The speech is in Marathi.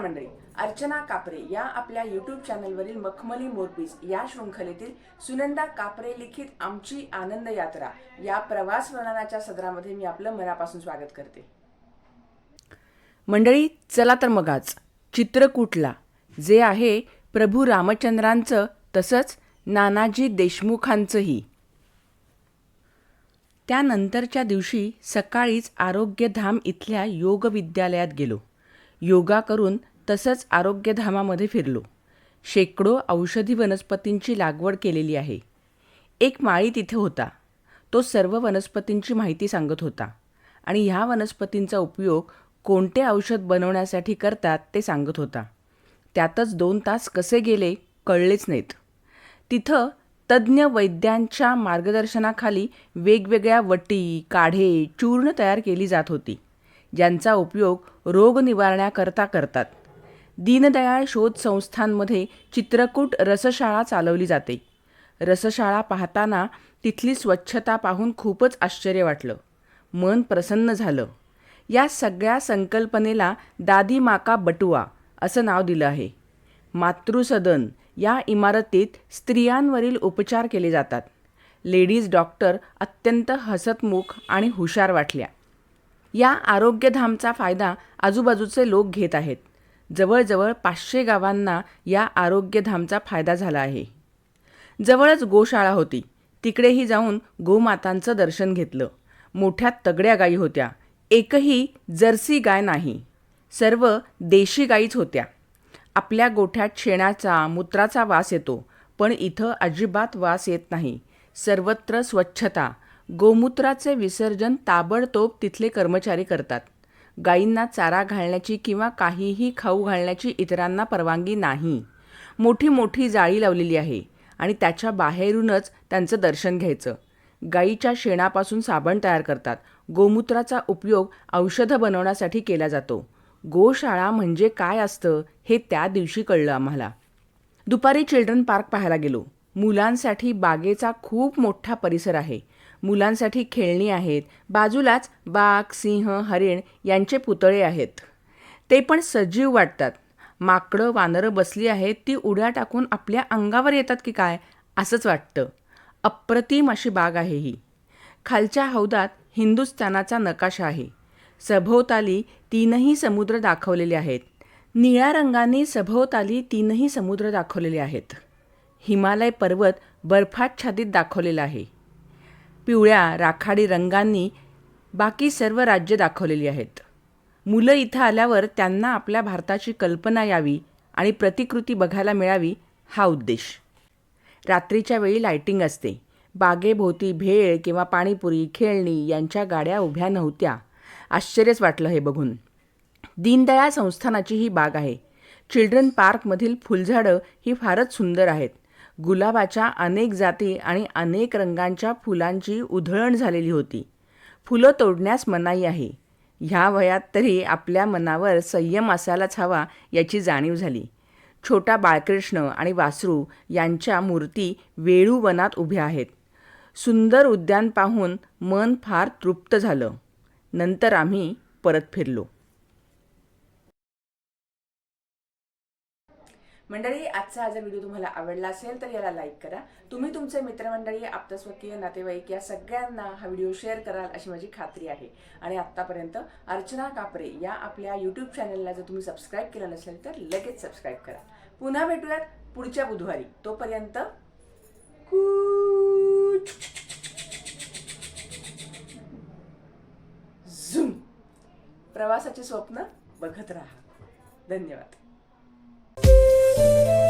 मंडळी अर्चना कापरे या आपल्या यूट्यूब चॅनलवरील मखमली मोरपीस या शृंखलेतील सुनंदा कापरे लिखित आमची आनंद यात्रा या प्रवास वर्णनाच्या सदरामध्ये मी आपलं मनापासून स्वागत करते. मंडळी चला तर मग आज चित्रकूटला जे आहे प्रभू रामचंद्रांचं तसंच नानाजी देशमुखांचंही. त्यानंतरच्या दिवशी सकाळीच आरोग्यधाम इथल्या योग विद्यालयात गेलो. योगा करून तसंच आरोग्यधामामध्ये फिरलो. शेकडो औषधी वनस्पतींची लागवड केलेली आहे. एक माळी तिथे होता. तो सर्व वनस्पतींची माहिती सांगत होता आणि ह्या वनस्पतींचा उपयोग कोणते औषध बनवण्यासाठी करतात ते सांगत होता. त्यातच दोन तास कसे गेले कळलेच नाहीत. तिथं तज्ज्ञ वैद्यांच्या मार्गदर्शनाखाली वेगवेगळ्या वटी काढे चूर्ण तयार केली जात होती. ज्यांचा उपयोग रोग निवारण्याकरता करतात. दीनदयाळ शोध संस्थांमध्ये चित्रकूट रसशाळा चालवली जाते. रसशाळा पाहताना तिथली स्वच्छता पाहून खूपच आश्चर्य वाटलं. मन प्रसन्न झालं. या सगळ्या संकल्पनेला दादी माका बटुआ असं नाव दिलं आहे. मातृसदन या इमारतीत स्त्रियांवरील उपचार केले जातात. लेडीज डॉक्टर अत्यंत हसतमुख आणि हुशार वाटल्या. या आरोग्यधामचा फायदा आजूबाजूचे लोक घेत आहेत. जवळजवळ पाचशे गावांना या आरोग्यधामचा फायदा झाला आहे. जवळच गोशाळा होती. तिकडेही जाऊन गोमातांचं दर्शन घेतलं. मोठ्या तगड्या गायी होत्या. एकही जर्सी गाय नाही. सर्व देशी गायीच होत्या. आपल्या गोठ्यात शेणाचा मूत्राचा वास येतो पण इथं अजिबात वास येत नाही. सर्वत्र स्वच्छता गोमूत्राचे विसर्जन ताबडतोब तिथले कर्मचारी करतात. गायींना चारा घालण्याची किंवा काहीही खाऊ घालण्याची इतरांना परवानगी नाही. मोठी मोठी जाळी लावलेली आहे आणि त्याच्या बाहेरूनच त्यांचं दर्शन घ्यायचं. गायीच्या शेणापासून साबण तयार करतात. गोमूत्राचा उपयोग औषधं बनवण्यासाठी केला जातो. गोशाळा म्हणजे काय असतं हे त्या दिवशी कळलं आम्हाला. दुपारी चिल्ड्रन पार्क पाहायला गेलो. मुलांसाठी बागेचा खूप मोठा परिसर आहे. मुलांसाठी खेळणी आहेत. बाजूलाच बाघ सिंह हरिण यांचे पुतळे आहेत. ते पण सजीव वाटतात. माकडं वानरं बसली आहेत ती उड्या टाकून आपल्या अंगावर येतात की काय असंच वाटतं. अप्रतिम अशी बाग आहे ही. खालच्या हौदात हिंदुस्थानाचा नकाशा आहे. सभोवताली तीनही समुद्र दाखवलेले आहेत. निळ्या रंगाने सभोवताली तीनही समुद्र दाखवलेले आहेत. हिमालय पर्वत बर्फाच्छादित दाखवलेला आहे. पिवळ्या राखाडी रंगांनी बाकी सर्व राज्य दाखवलेली आहेत. मुलं इथं आल्यावर त्यांना आपल्या भारताची कल्पना यावी आणि प्रतिकृती बघायला मिळावी हा उद्देश. रात्रीच्या वेळी लायटिंग असते. बागेभोवती भेळ किंवा पाणीपुरी खेळणी यांच्या गाड्या उभ्या नव्हत्या. आश्चर्यच वाटलं हे बघून. दीनदयाळ संस्थानाची ही बाग आहे. चिल्ड्रन पार्कमधील फुलझाडं ही फारच सुंदर आहेत. गुलाबाच्या अनेक जाती आणि अनेक रंगांच्या फुलांची उधळण झालेली होती. फुलं तोडण्यास मनाई आहे. ह्या वयात तरी आपल्या मनावर संयम असायलाच हवा याची जाणीव झाली. छोटा बाळकृष्ण आणि वासरू यांच्या मूर्ती वेळू वनात उभ्या आहेत. सुंदर उद्यान पाहून मन फार तृप्त झालं. नंतर आम्ही परत फिरलो. मंडळी आजचा हा जर व्हिडिओ तुम्हाला आवडला असेल तर याला लाईक करा. तुम्ही तुमचे मित्रमंडळी आप्तस्वकीय नातेवाईक या सगळ्यांना हा व्हिडिओ शेअर कराल अशी माझी खात्री आहे. आणि आत्तापर्यंत अर्चना कापरे या आपल्या यूट्यूब चॅनलला जर तुम्ही सबस्क्राईब केलं नसेल तर लगेच सबस्क्राईब करा. पुन्हा भेटूयात पुढच्या बुधवारी. तोपर्यंत कूच. झुम! प्रवासाची स्वप्न बघत राहा. धन्यवाद. Música